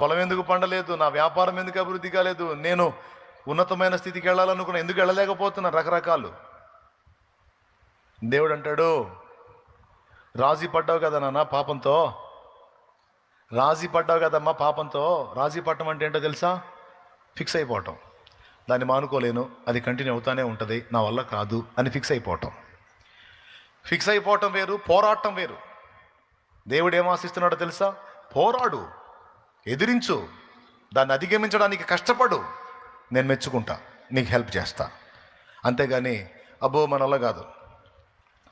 పొలం ఎందుకు పండలేదు? నా వ్యాపారం ఎందుకు అభివృద్ధి కాలేదు? నేను ఉన్నతమైన స్థితికి వెళ్ళాలనుకున్నా ఎందుకు వెళ్ళలేకపోతున్నా రకరకాలు. దేవుడు అంటాడు రాజీ పడ్డావు కదా నాన్న పాపంతో? రాజీ పడ్డావు కదమ్మా పాపంతో? రాజీ పట్టడం అంటే ఏంటో తెలుసా? ఫిక్స్ అయిపోవటం. దాన్ని మానుకోలేను అది కంటిన్యూ అవుతానే ఉంటుంది నా వల్ల కాదు అని ఫిక్స్ అయిపోవటం. ఫిక్స్ అయిపోవటం వేరు పోరాటం వేరు. దేవుడు ఏం ఆశిస్తున్నాడో తెలుసా? పోరాడు. ఎదిరించు. దాన్ని అధిగమించడానికి కష్టపడు. నేను మెచ్చుకుంటా. నీకు హెల్ప్ చేస్తా. అంతేగాని అబ్బో మనల్ల కాదు.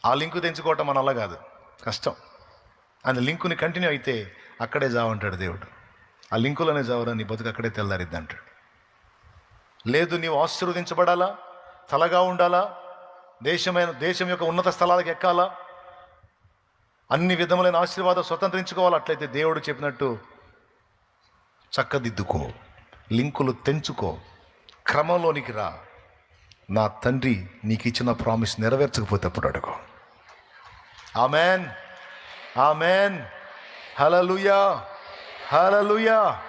ఆ లింకు తెంచుకోవటం మనల్ల కాదు. కష్టం. అని లింకుని కంటిన్యూ అయితే అక్కడే జావంటాడు దేవుడు. ఆ లింకులోనే జావరా నీ బతుకు అక్కడే తెల్లారిద్ది అంటాడు. లేదు నీవు ఆశీర్వదించబడాలా? తలగా ఉండాలా? దేశమైన దేశం యొక్క ఉన్నత స్థలాలకు ఎక్కాలా? అన్ని విధములైన ఆశీర్వాదం స్వతంత్రించుకోవాలి? అట్లయితే దేవుడు చెప్పినట్టు చక్కదిద్దుకో లింకులు తెంచుకో క్రమంలోనికి రా. నా తండ్రి నీకు ఇచ్చిన ప్రామిస్ నెరవేర్చకపోతే అప్పుడు అడుగు. ఆమెన్. ఆమెన్. హలలుయా హలలుయా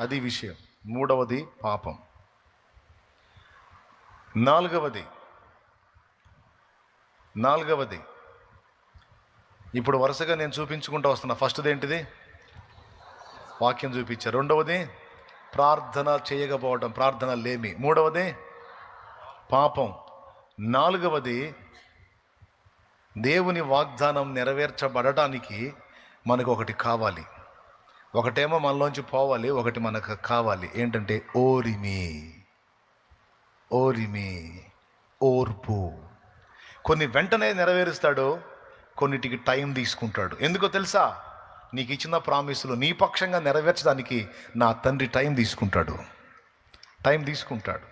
అది విషయం. మూడవది పాపం. నాలుగవది. నాలుగవది. ఇప్పుడు వరుసగా నేను చూపించుకుంటూ వస్తున్నా. ఫస్ట్ది ఏంటిది? వాక్యం చూపించారు. రెండవది ప్రార్థన చేయకపోవడం ప్రార్థన లేమి. మూడవది పాపం. నాలుగవది దేవుని వాగ్దానం నెరవేర్చబడటానికి మనకు ఒకటి కావాలి. ఒకటేమో మనలోంచి పోవాలి ఒకటి మనకు కావాలి. ఏంటంటే ఓరిమి. ఓరిమి ఓర్పు. కొన్ని వెంటనే నెరవేరుస్తాడు కొన్నిటికి టైం తీసుకుంటాడు. ఎందుకో తెలుసా? నీకు ఇచ్చిన ప్రామిసులు నీ పక్షంగా నెరవేర్చడానికి నా తండ్రి టైం తీసుకుంటాడు. టైం తీసుకుంటాడు.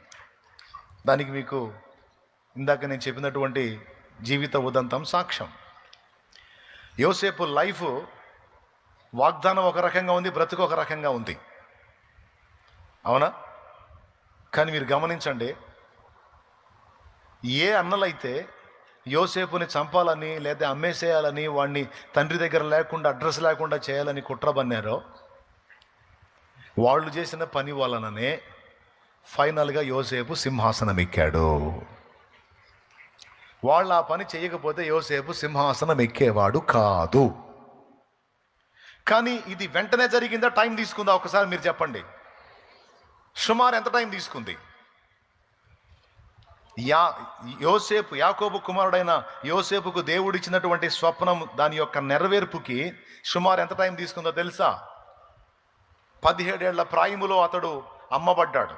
దానికి మీకు ఇందాక నేను చెప్పినటువంటి జీవిత ఉదంతం సాక్ష్యం. యోసేపు లైఫ్ వాగ్దానం ఒక రకంగా ఉంది బ్రతుకు ఒక రకంగా ఉంది. అవునా? కానీ మీరు గమనించండి ఏ అన్నలైతే యోసేపుని చంపాలని లేదా అమ్మేసేయాలని వాడిని తండ్రి దగ్గర లేకుండా అడ్రస్ లేకుండా చేయాలని కుట్రబన్నారో వాళ్ళు చేసిన పని వలననే ఫైనల్గా యోసేపు సింహాసనం ఎక్కాడు వాళ్ళు ఆ పని చేయకపోతే యోసేపు సింహాసనం ఎక్కేవాడు కాదు. కానీ ఇది వెంటనే జరిగిందా? టైం తీసుకుందా? ఒకసారి మీరు చెప్పండి. సుమారు ఎంత టైం తీసుకుంది? యా యోసేపు యాకోబు కుమారుడైన యోసేపుకు దేవుడు ఇచ్చినటువంటి స్వప్నం దాని యొక్క నెరవేర్పుకి సుమారు ఎంత టైం తీసుకుందో తెలుసా? పదిహేడేళ్ళ ప్రాయములో అతడు అమ్మబడ్డాడు.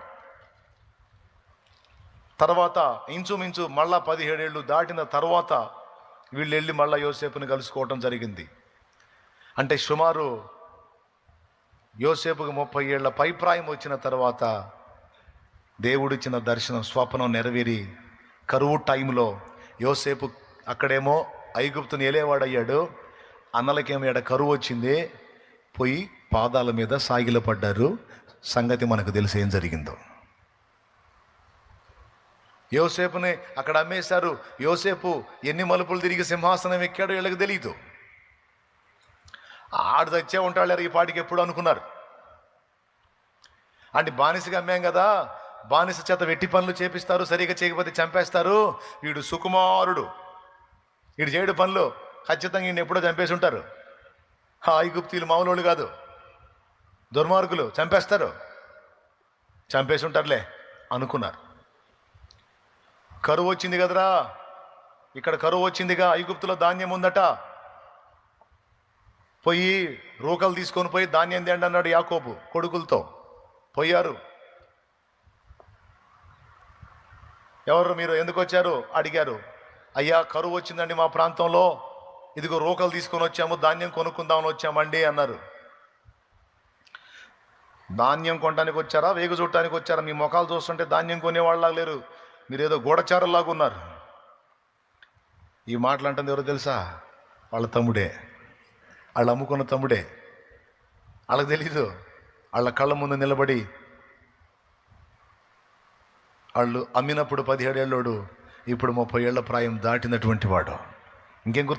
తర్వాత ఇంచుమించు మళ్ళా పదిహేడేళ్ళు దాటిన తర్వాత వీళ్ళు వెళ్ళి మళ్ళా యోసేపుని కలుసుకోవటం జరిగింది. అంటే సుమారు యోసేపుకి ముప్పై ఏళ్ళ పైప్రాయం వచ్చిన తర్వాత దేవుడిచ్చిన దర్శనం స్వప్నం నెరవేరి కరువు టైంలో యోసేపు అక్కడేమో ఐగుప్తుని ఏలేవాడయ్యాడు అన్నలకేమో ఎడ కరువు వచ్చింది. పోయి పాదాల మీద సాగిలపడ్డారు సంగతి మనకు తెలిసి ఏం జరిగిందో. యోసేపుని అక్కడ అమ్మేశారు. యోసేపు ఎన్ని మలుపులు తిరిగి సింహాసనం ఎక్కాడో వీళ్ళకి తెలియదు ఆడు తెచ్చే ఉంటాడు ఈ పాటికి ఎప్పుడు అనుకున్నారు. అంటే బానిసగా అమ్మాం కదా. బానిస చేత వెట్టి పనులు చేపిస్తారు సరిగా చేయకపోతే చంపేస్తారు. వీడు సుకుమారుడు. వీడు చేయడు పనులు. ఖచ్చితంగా ఈయన ఎప్పుడో చంపేసి ఉంటారు. ఆ ఐగుప్తీలు మామూలు కాదు. దుర్మార్గులు. చంపేస్తారు. చంపేసి ఉంటారులే అనుకున్నారు. కరువు వచ్చింది కదరా? ఇక్కడ కరువు వచ్చిందిగా ఐగుప్తులో ధాన్యం ఉందట. పోయి రూకలు తీసుకొని పోయి ధాన్యం తేండి అన్నాడు యాకోబు కొడుకులతో. పోయారు. ఎవరు మీరు? ఎందుకు వచ్చారు? అడిగారు. అయ్యా కరువు వచ్చిందండి మా ప్రాంతంలో. ఇదిగో రోకలు తీసుకొని వచ్చాము ధాన్యం కొనుక్కుందామని వచ్చామండి అన్నారు. ధాన్యం కొనడానికి వచ్చారా? వేగు చూడటానికి వచ్చారా? మీ ముఖాలు చూస్తుంటే ధాన్యం కొనేవాళ్ళలాగా లేరు. మీరు ఏదో గూఢచారులాగా ఉన్నారు. ఈ మాటలు అంటుంది ఎవరో తెలుసా? వాళ్ళ తమ్ముడే. వాళ్ళు అమ్ముకున్న తమ్ముడే. వాళ్ళకి తెలీదు. వాళ్ళ కళ్ళ ముందు నిలబడి వాళ్ళు అమ్మినప్పుడు పదిహేడేళ్ళోడు ఇప్పుడు ముప్పై ఏళ్ళ ప్రాయం దాటినటువంటి వాడు. ఇంకేం గుర్తు